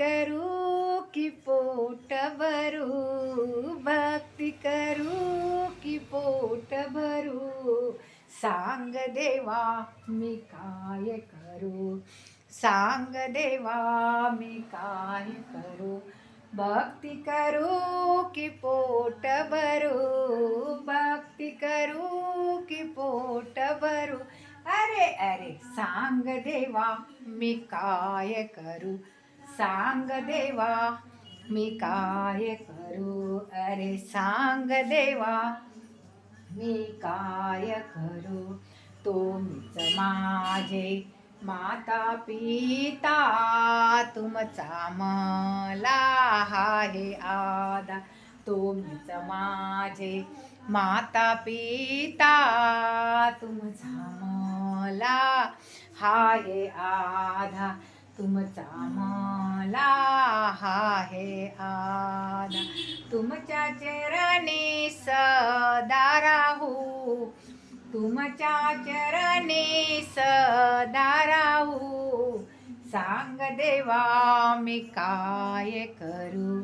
करू की पोट भरू भक्ती करू की पोट भरू सांग देवा मी काय करू? सांग देवा मी काय करू? भक्ती करू की पोट भरू भक्ती करू की पोट भरू अरे अरे सांग देवा मी काय करू? सांग देवा मी काय करू? अरे सांग देवा मी काय करू? तुमच माझे माता पिता तुमचा मला आहे आदा. तुमच माझे माता पिता तुमचा मला हाय आधा तुमचा मला हाय आदा तुमच्या चरणी सदा राहू. तुमच्या चरणी सदा राहू. सांग देवा मी काय करू?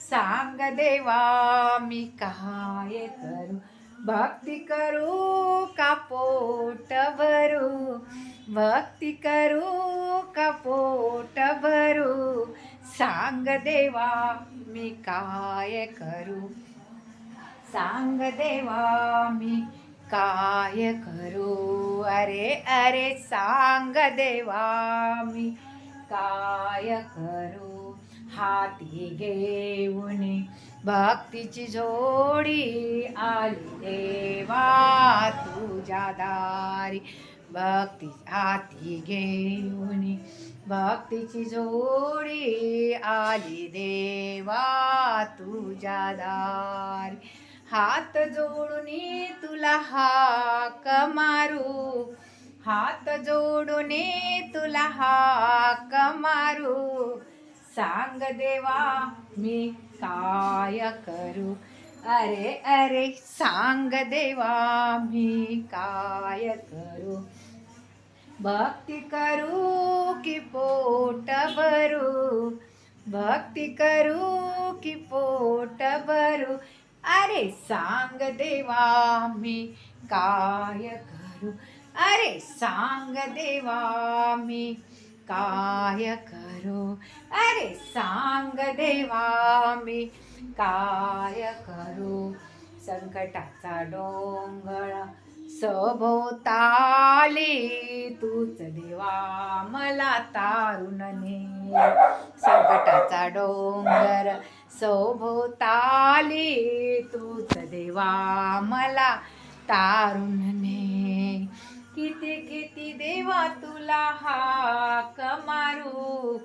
सांग देवा मी काय करू? भक्ती करू का पोट भरू? भक्ती करू कपोट पोट भरू सांग देवा मी काय करू? सांग देवा मी काय करू? अरे अरे सांग देवा मी काय करू? हाती घेऊन भक्तीची जोडी आली देवा तुझ्या दारी. भक्ती हाती घेऊन भक्तीची जोडी आली देवा तुझ्या दार. हात जोडून तुला हाक मारू हात जोडून तुला हाक मारू सांग देवा मी काय करू? अरे अरे सांग देवा मी काय करू? भक्ती करू की पोट भरू भक्ती करू की पोट भरू अरे सांग देवा मी काय करू? अरे सांग देवा मी काय करू? अरे सांग देवा मी काय करू? संकटाचा डोंगर सभोवताली. तूच देवा मला तारुण ने. संकटाचा डोंगर सभोवताली. तूच देवा मला तारुण ने. किती किती देवा तुला हाक मारू.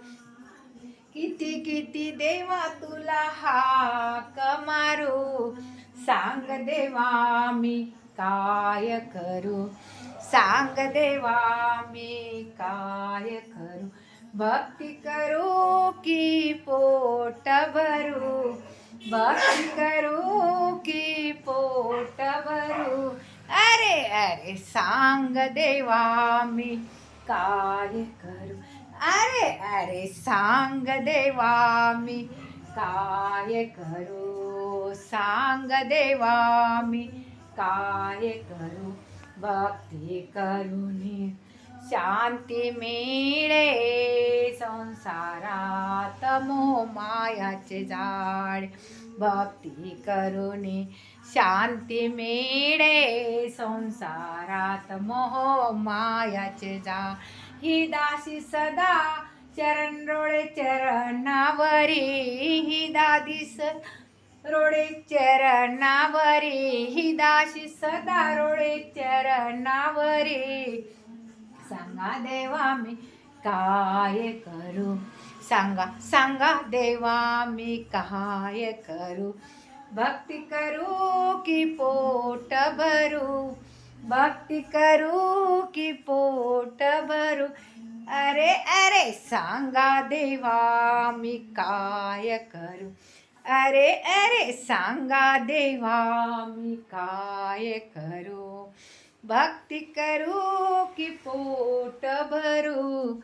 किती देवा तुला हाक मारू? सांग देवा मी काय करू? सांग देवा मी काय करू? भक्ती करू की पोट भरू? भक्ती करू की पोट भरू? अरे अरे सांग देवा मी काय करू? अरे अरे सांग देवा मी. काय करू? सांग देवा मी. काय करू? भक्ती करुनी शांती मिळे. संसारात मोह मायाचे झाड. भक्ती करुनी शांती मिळे. संसारात मोह मायाचे झाड. ही दासी सदा चरण रोळे चरणावरी ही दादीस रोडे चरणावरी ही दासी सदा रोडे चरणावरी. सांगा देवा मी काय करू? सांगा सांगा देवा मी काय करू? भक्ती करू की पोट भरू? भक्ती करू की पोट भरू। अरे अरे सांगा देवा मी काय करू? अरे अरे सांगा देवा मी काय करू? भक्ती करू की पोट भरू?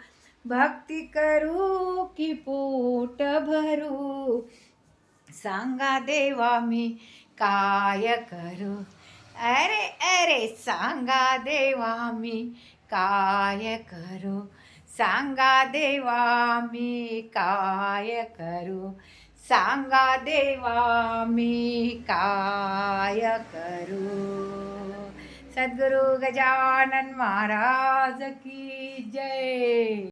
भक्ती करू की पोट भरू? सांगा देवा मी काय करू? अरे अरे सांगा देवा मी काय करू? सांगा देवा मी काय करू? सांगा देवा मी काय करू? सद्गुरु गजानन महाराज की जय!